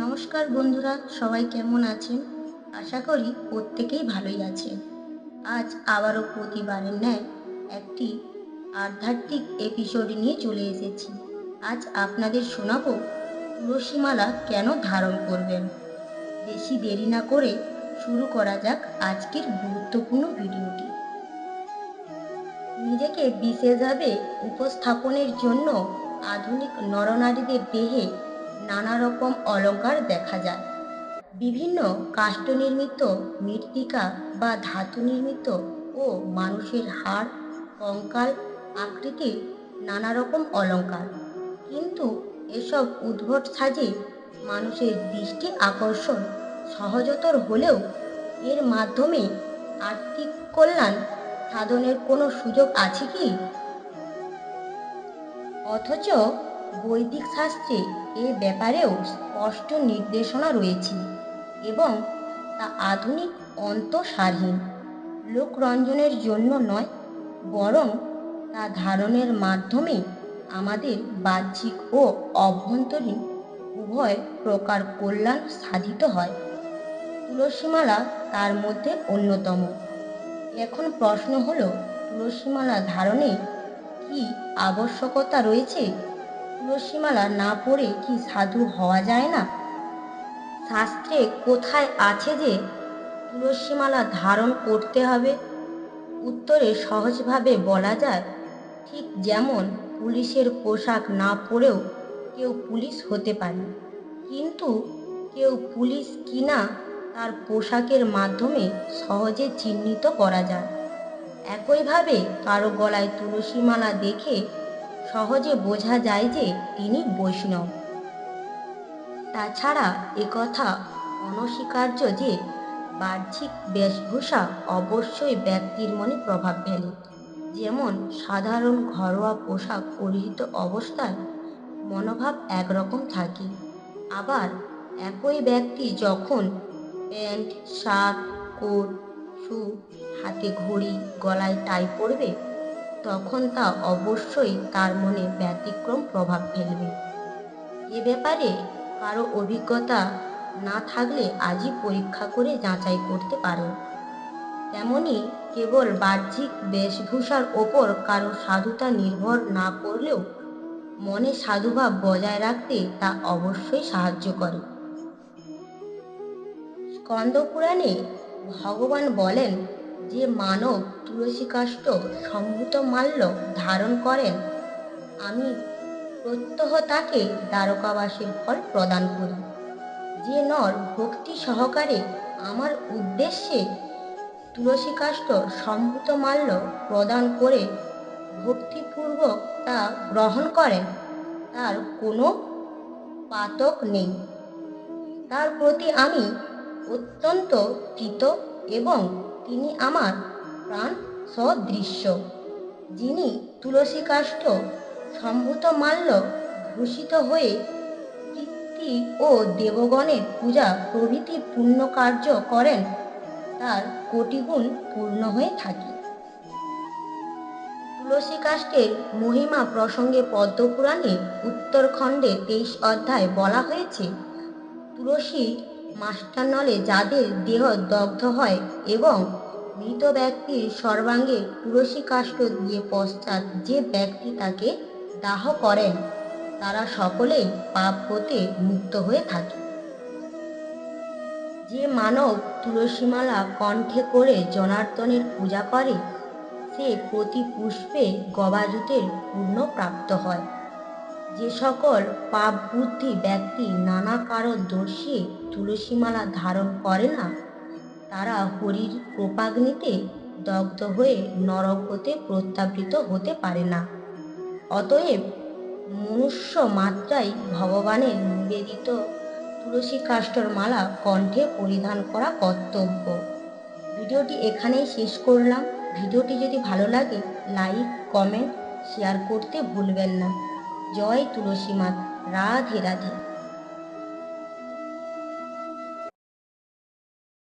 নমস্কার বন্ধুরা, সবাই কেমন আছেন? আশা করি প্রত্যেকেই ভালোই আছেন। আজ আবারও প্রতিবারের ন্যায় একটি আধ্যাত্মিক এপিসোড নিয়ে চলে এসেছি। আজ আপনাদের শোনাবো তুলসীমালা কেন ধারণ করবেন? বেশি দেরি না করে শুরু করা যাক আজকের গুরুত্বপূর্ণ ভিডিওটি। নিজেকে বিশেষভাবে উপস্থাপনের জন্য আধুনিক নরনারীদের দেহে নানা রকম অলংকার দেখা যায়। বিভিন্ন কাষ্ঠ নির্মিত মৃত্তিকা বা ধাতু নির্মিত ও মানুষের হাড়, কঙ্কাল আকৃতির নানা রকম অলংকার কিন্তু এসব উদ্ভট সাজে মানুষের দৃষ্টি আকর্ষণ সহজতর হলেও এর মাধ্যমে আর্থিক কল্যাণ সাধনের কোনো সুযোগ আছে কি? অথচ বৈদিক শাস্ত্রে এ ব্যাপারেও স্পষ্ট নির্দেশনা রয়েছে এবং তা আধুনিক অন্তঃসারহীন লোকরঞ্জনের জন্য নয়, বরং তা ধারণের মাধ্যমে আমাদের বাহ্যিক ও অভ্যন্তরীণ উভয় প্রকার কল্যাণ সাধিত হয়। তুলসীমালা তার মধ্যে অন্যতম। এখন প্রশ্ন হলো, তুলসীমালা ধারণে কি আবশ্যকতা রয়েছে? তুলসীমালা না পড়ে কি সাধু হওয়া যায় না? শাস্ত্রে কোথায় আছে যে তুলসীমালা ধারণ করতে হবে? উত্তরে সহজভাবে বলা যায়, ঠিক যেমন পুলিশের পোশাক না পরেও কেউ পুলিশ হতে পারে। কিন্তু কেউ পুলিশ কিনা তার পোশাকের মাধ্যমে সহজে চিহ্নিত করা যায়। একইভাবে কারও গলায় তুলসী মালা দেখে সহজে বোঝা যায় যে তিনি বৈষ্ণব। তাছাড়া একথা অনস্বীকার্য যে বাহ্যিক বেশভূষা অবশ্যই ব্যক্তির মনে প্রভাব ফেলে। যেমন সাধারণ ঘরোয়া পোশাক পরিহিত অবস্থায় মনোভাব একরকম থাকে। আবার একই ব্যক্তি যখন প্যান্ট, শার্ট, কোট, শু, হাতে ঘড়ি, গলায় টাই পরবে তখন তা অবশ্যই তার মনে ব্যতিক্রম প্রভাব ফেলবে। এ ব্যাপারে কারও অভিজ্ঞতা না থাকলে আজই পরীক্ষা করে যাচাই করতে পারো। তেমনি কেবল বাহ্যিক বেশভূষার ওপর কারও সাধুতা নির্ভর না করলেও মনে সাধুভাব বজায় রাখতে তা অবশ্যই সাহায্য করে। স্কন্দ পুরাণে ভগবান বলেন যে মানব তুলসী কাষ্ঠ সম্ভূত মাল্য ধারণ করেন, আমি প্রত্যহ তাকে দ্বারকাবাসীর ফল প্রদান করি। যে নর ভক্তি সহকারে আমার উদ্দেশ্যে তুলসী কাষ্ঠ সম্ভূত মাল্য প্রদান করে ভক্তিপূর্বক তা গ্রহণ করেন তার কোনো পাতক নেই। তার প্রতি আমি অত্যন্ত কৃত এবং তিনি আমার প্রাণ সদৃশ্য, যিনি তুলসী কাষ্ঠ সম্ভূত মাল্য ভূষিত হয়ে কীর্তি ও দেবগণের পূজা প্রভৃতি পূর্ণ কার্য করেন, তার কোটিগুণ পূর্ণ হয়ে থাকে। তুলসী কাষ্ঠের মহিমা প্রসঙ্গে পদ্মপুরাণে উত্তরখণ্ডে তেইশ অধ্যায় বলা হয়েছে, তুলসী মাস্টানলে যাদের দেহ দগ্ধ হয় এবং মৃত ব্যক্তির সর্বাঙ্গে তুলসী কাষ্ঠ দিয়ে পশ্চাৎ যে ব্যক্তি তাকে দাহ করেন, তারা সকলেই পাপ হতে মুক্ত হয়ে থাকে। যে মানব তুলসীমালা কণ্ঠে করে জনার্দনের পূজা করে, সে প্রতি পুষ্পে গবাজুতের পূর্ণ প্রাপ্ত হয়। যে সকল পাপ বুদ্ধি ব্যক্তি নানা কারণ দর্শিয়ে তুলসীমালা ধারণ করে না, তারা হরির প্রপাগ্নিতে দগ্ধ হয়ে নরক হতে প্রত্যাবৃত হতে পারে না। অতএব মনুষ্য মাত্রাই ভগবানের নিবেদিত তুলসী কাষ্ঠর মালা কণ্ঠে পরিধান করা কর্তব্য। ভিডিওটি এখানেই শেষ করলাম। ভিডিওটি যদি ভালো লাগে, লাইক, কমেন্ট, শেয়ার করতে ভুলবেন না। জয় তুলসী মাত রাধে রাধে।